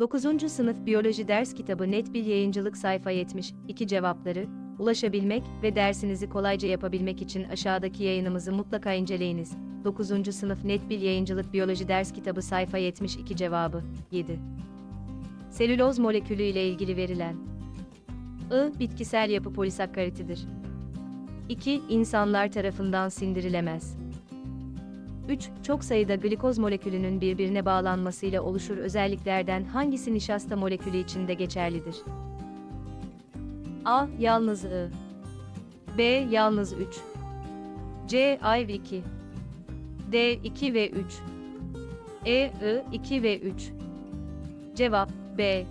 9. Sınıf Biyoloji Ders Kitabı Net Bil Yayıncılık Sayfa 70, 2 cevapları, ulaşabilmek ve dersinizi kolayca yapabilmek için aşağıdaki yayınımızı mutlaka inceleyiniz. 9. Sınıf Net Bil Yayıncılık Biyoloji Ders Kitabı Sayfa 72 cevabı, 7. Selüloz molekülü ile ilgili verilen I. Bitkisel yapı polisakkaritidir. 2. İnsanlar tarafından sindirilemez. 3. Çok sayıda glikoz molekülünün birbirine bağlanmasıyla oluşur özelliklerden hangisi nişasta molekülü içinde geçerlidir? A. Yalnız I. B. Yalnız 3. C. Ayv 2. D. 2 ve 3. E. I. 2 ve 3. Cevap B.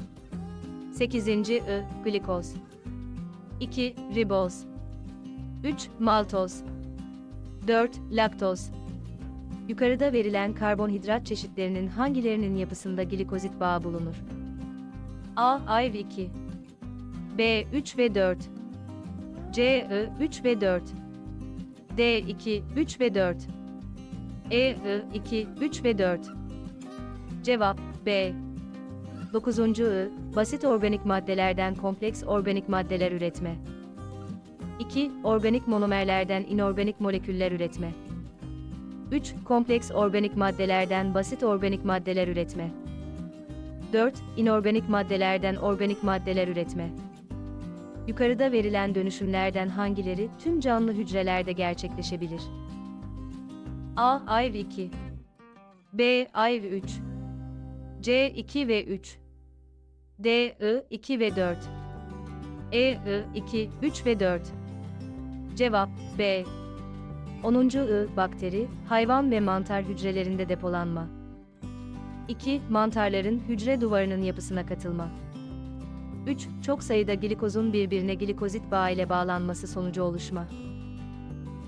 8. I. Glikoz. 2. Riboz. 3. Maltoz. 4. Laktoz. Yukarıda verilen karbonhidrat çeşitlerinin hangilerinin yapısında glikozit bağı bulunur? A. Ayv 2 B. 3 ve 4 C. I. 3 ve 4 D. 2, 3 ve 4 E. I. 2, 3 ve 4 Cevap B. 9. I. Basit organik maddelerden kompleks organik maddeler üretme. 2. Organik monomerlerden inorganik moleküller üretme. 3. Kompleks organik maddelerden basit organik maddeler üretme. 4. İnorganik maddelerden organik maddeler üretme. Yukarıda verilen dönüşümlerden hangileri tüm canlı hücrelerde gerçekleşebilir? A. Ayv 2 B. Ayv 3 C. 2 ve 3 D. I. 2 ve 4 E. I. 2, 3 ve 4 Cevap B. 10. I. Bakteri, hayvan ve mantar hücrelerinde depolanma. 2. Mantarların hücre duvarının yapısına katılma. 3. Çok sayıda glikozun birbirine glikozit bağı ile bağlanması sonucu oluşma.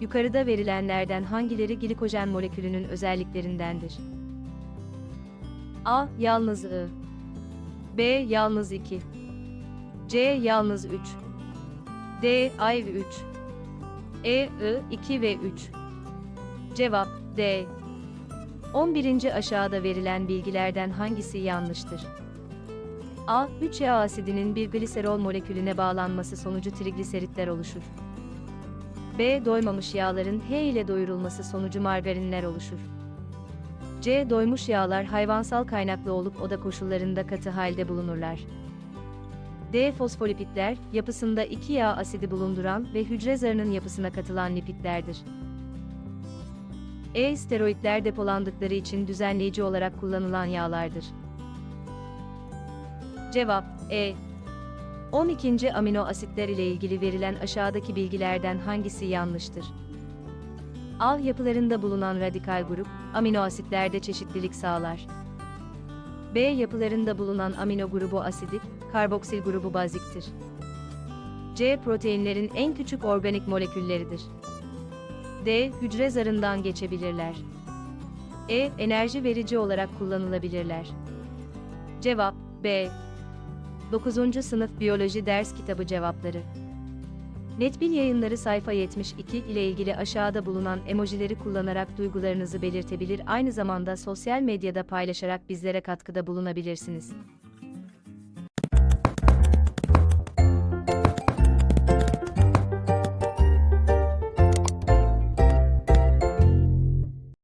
Yukarıda verilenlerden hangileri glikojen molekülünün özelliklerindendir? A. Yalnız I. B. Yalnız 2. C. Yalnız 3. D. Ayv 3. E, I, 2 ve 3. Cevap D. 11. aşağıda verilen bilgilerden hangisi yanlıştır? A. 3-yağ asidinin bir gliserol molekülüne bağlanması sonucu trigliseritler oluşur. B. Doymamış yağların H ile doyurulması sonucu margarinler oluşur. C. Doymuş yağlar hayvansal kaynaklı olup oda koşullarında katı halde bulunurlar. D. Fosfolipitler, yapısında iki yağ asidi bulunduran ve hücre zarının yapısına katılan lipitlerdir. E. Steroidler depolandıkları için düzenleyici olarak kullanılan yağlardır. Cevap E. 12. amino asitler ile ilgili verilen aşağıdaki bilgilerden hangisi yanlıştır? A. Yapılarında bulunan radikal grup, amino asitlerde çeşitlilik sağlar. B yapılarında bulunan amino grubu asidik, karboksil grubu baziktir. C proteinlerin en küçük organik molekülleridir. D hücre zarından geçebilirler. E enerji verici olarak kullanılabilirler. Cevap B. 9. sınıf biyoloji ders kitabı cevapları. Netbil yayınları sayfa 72 ile ilgili aşağıda bulunan emojileri kullanarak duygularınızı belirtebilir aynı zamanda sosyal medyada paylaşarak bizlere katkıda bulunabilirsiniz.